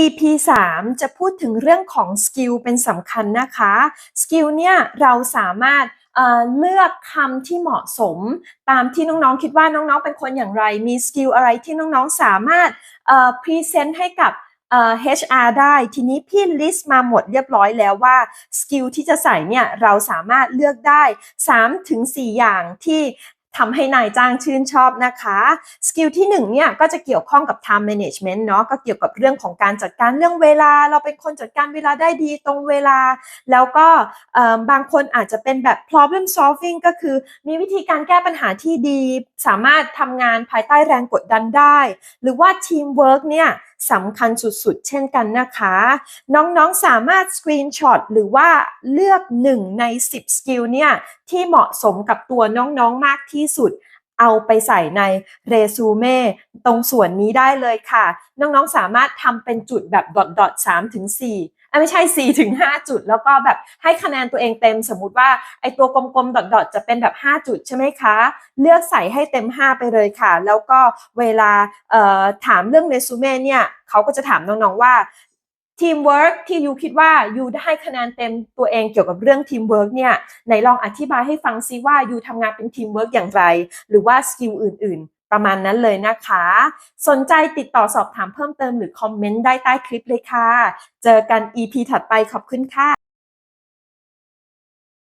EP 3 จะพูดถึงเรื่องของสกิลเป็นสำคัญนะคะสกิลเนี่ยเราสามารถเลือกคำที่เหมาะสมตามที่น้องๆคิดว่าน้องๆเป็นคนอย่างไร มีสกิลอะไรที่น้องๆสามารถพรีเซนต์ให้กับ HR ได้ ทีนี้พี่ลิสต์มาหมดเรียบร้อยแล้วว่าสกิลที่จะใส่เนี่ยเราสามารถเลือกได้ 3-4 อย่างที่ ทำให้นายจ้างชื่นชอบนะคะสกิลที่1เนี่ยก็จะเกี่ยวข้องกับ time management เนาะก็เกี่ยวกับเรื่องของการจัดการเรื่องเวลา เราเป็นคนจัดการเวลาได้ดีตรงเวลา แล้วก็บางคนอาจจะเป็นแบบ problem solving ก็คือมีวิธีการแก้ปัญหาที่ดี สามารถทำงานภายใต้แรงกดดันได้ หรือว่าทีมเวิร์กเนี่ยสำคัญสุดๆ เช่นกันนะคะ น้องๆสามารถสกรีนช็อตหรือว่าเลือก 1 ใน 10 สกิลเนี่ยที่เหมาะสมกับตัวน้องๆมากที่สุด เอาไปใส่ในเรซูเม่ตรงส่วนนี้ได้เลยค่ะ น้องๆสามารถทำเป็นจุดแบบดอทดอท3ถึง4อ่ไม่ใช่4ถึง5จุด แล้วก็แบบให้คะแนนตัวเองเต็ม สมมุติว่าไอตัวกลมๆ ดอทดอทจะเป็นแบบ 5 จุดใช่ไหมคะ เลือกใส่ให้เต็ม 5 ไปเลยค่ะ แล้วก็เวลาถามเรื่องเรซูเม่เนี่ยเขาก็จะถามน้องๆว่า ทีมเวิร์กที่ยูคิดว่ายูได้คะแนนเต็มตัวเองเกี่ยวกับเรื่องทีมเวิร์กเนี่ยไหนลองอธิบายให้ฟังซิว่ายูทำงานเป็นทีมเวิร์กอย่างไร หรือว่าสกิลอื่น ๆ ประมาณนั้นเลยนะคะ สนใจติดต่อสอบถามเพิ่มเติมหรือคอมเมนต์ได้ใต้คลิปเลยค่ะ เจอกัน EP ถัดไปขอบคุณค่ะ